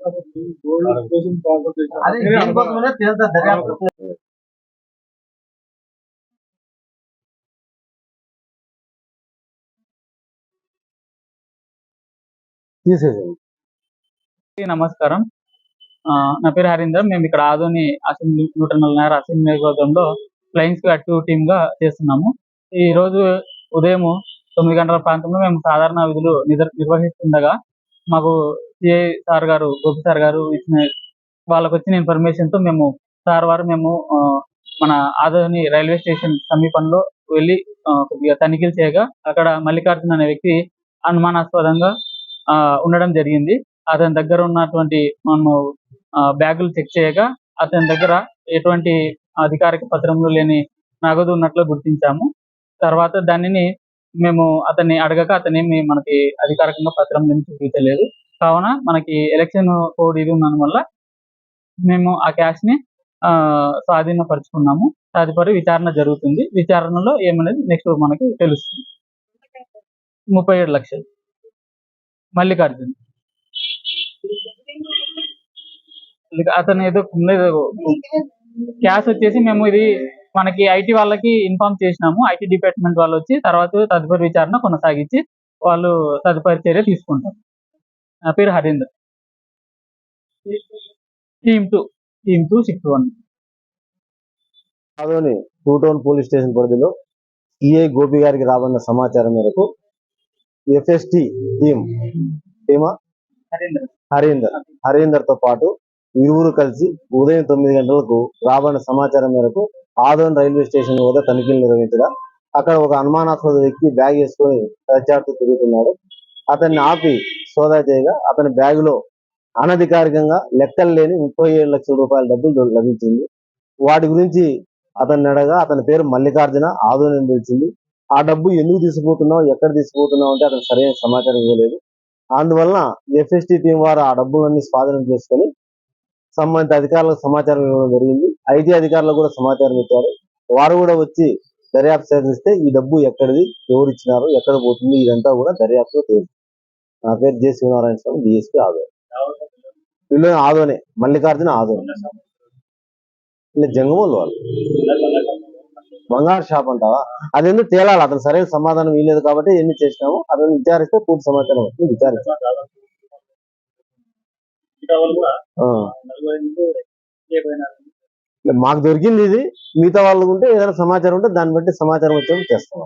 కాబట్టి గోల్డ్ కోసం కాన్సన్ట్రేషన్ అది దీనికోసమే తేలుతుంది దర్యాప్తు తీసేసాను నమస్కారం. ఆ, నా పేరు హరీందర్. మేము ఇక్కడ ఆదోని అసెంబ్లీ నూట నలభై అసెంబ్లీ నియోజకవర్గంలో ఫ్లయింగ్ స్క్వాడ్ టూ టీమ్గా చేస్తున్నాము. ఈ రోజు ఉదయం తొమ్మిది గంటల ప్రాంతంలో మేము సాధారణ విధులు నిర్- నిర్వహిస్తుండగా మాకు సిఐ సార్ గారు గోపి సార్ గారు ఇచ్చిన వాళ్ళకు వచ్చిన ఇన్ఫర్మేషన్తో మేము సార్ వారు మేము ఆ, మన ఆదోని రైల్వే స్టేషన్ సమీపంలో వెళ్ళి కొద్దిగా తనిఖీలు చేయగా అక్కడ మల్లికార్జున్ అనే వ్యక్తి అనుమానాస్పదంగా ఆ, ఉండడం జరిగింది. అతని దగ్గర ఉన్నటువంటి మనము ఆ, బ్యాగులు చెక్ చేయగా అతని దగ్గర ఎటువంటి అధికారిక పత్రంలో లేని నగదు ఉన్నట్లు గుర్తించాము. తర్వాత దానిని మేము అతన్ని అడగక అతనేమి మనకి అధికారికంగా పత్రం ఏమి చూపించలేదు. కావున మనకి ఎలక్షన్ కోడ్ ఇది ఉన్నందు వల్ల మేము ఆ క్యాష్ని ఆ, స్వాధీనపరుచుకున్నాము. తదుపరి విచారణ జరుగుతుంది. విచారణలో ఏమనేది నెక్స్ట్ మనకి తెలుస్తుంది. ముప్పై ఏడు లక్షలు. మల్లికార్జున్. అతను ఏదో క్యాష్ వచ్చేసి మేము ఇది మనకి ఐటీ వాళ్ళకి ఇన్ఫార్మ్ చేసినాము. ఐటీ డిపార్ట్మెంట్ వాళ్ళు వచ్చి తర్వాత తదుపరి విచారణ కొనసాగించి వాళ్ళు తదుపరి చర్య తీసుకుంటారు. నా పేరు Harinder. Team two team two six one Adoni two town police station పరిధిలో సిఐ గోపి గారికి రాబడిన సమాచారం మేరకు ఎఫ్ఎస్టి టీమ్ టీమా హరీందర్ హరీందర్. హరీందర్. తో పాటు ఇరువురు కలిసి ఉదయం తొమ్మిది గంటలకు రాబడిన సమాచారం మేరకు ఆదోన్ రైల్వే స్టేషన్ వద్ద తనిఖీలు నిర్వహించగా అక్కడ ఒక అనుమానాస్పద వ్యక్తి బ్యాగ్ వేసుకొని ప్రచారుతూ తిరుగుతున్నాడు. అతన్ని ఆపి సోదా చేయగా అతని బ్యాగ్లో అనధికారికంగా లెక్కలు లేని ముప్పై ఏడు లక్షల రూపాయల డబ్బులు లభించింది. వాటి గురించి అతన్ని అడగా అతని పేరు మల్లికార్జున ఆదోని తెలిసింది. ఆ డబ్బు ఎందుకు తీసుకుపోతున్నావు? ఎక్కడ తీసుకుపోతున్నావు అంటే అతను సరైన సమాచారం ఇవ్వలేదు. అందువలన ఎఫ్ఎస్టి టీం వారు ఆ డబ్బులన్నీ స్వాధీనం చేసుకొని సంబంధిత అధికారులకు సమాచారం ఇవ్వడం జరిగింది. ఐటీ అధికారులకు కూడా సమాచారం ఇచ్చారు. వారు కూడా వచ్చి దర్యాప్తు చేస్తే ఈ డబ్బు ఎక్కడిది? ఎవరు ఇచ్చినారు? ఎక్కడ పోతుంది? ఇదంతా కూడా దర్యాప్తు తేలింది. నా పేరు జె. శివనారాయణ స్వామి డిఎస్పీ ఆదోని. వీళ్ళు ఆదోనే మల్లికార్జున ఆదోని. ఇలా జంగమూలు వాళ్ళు. బంగారు షాప్ అంటావా? అదేందుకు తేలాలి అతను సరైన సమాధానం ఇవ్వలేదు కాబట్టి ఎన్ని చేసినాము అతను విచారిస్తే పూర్తి సమాచారం వస్తుంది విచారించాలి మాకు దొరికింది ఇది మిగతా వాళ్ళు ఉంటే ఏదైనా సమాచారం ఉంటే దాన్ని బట్టి సమాచారం వచ్చేది చేస్తాం.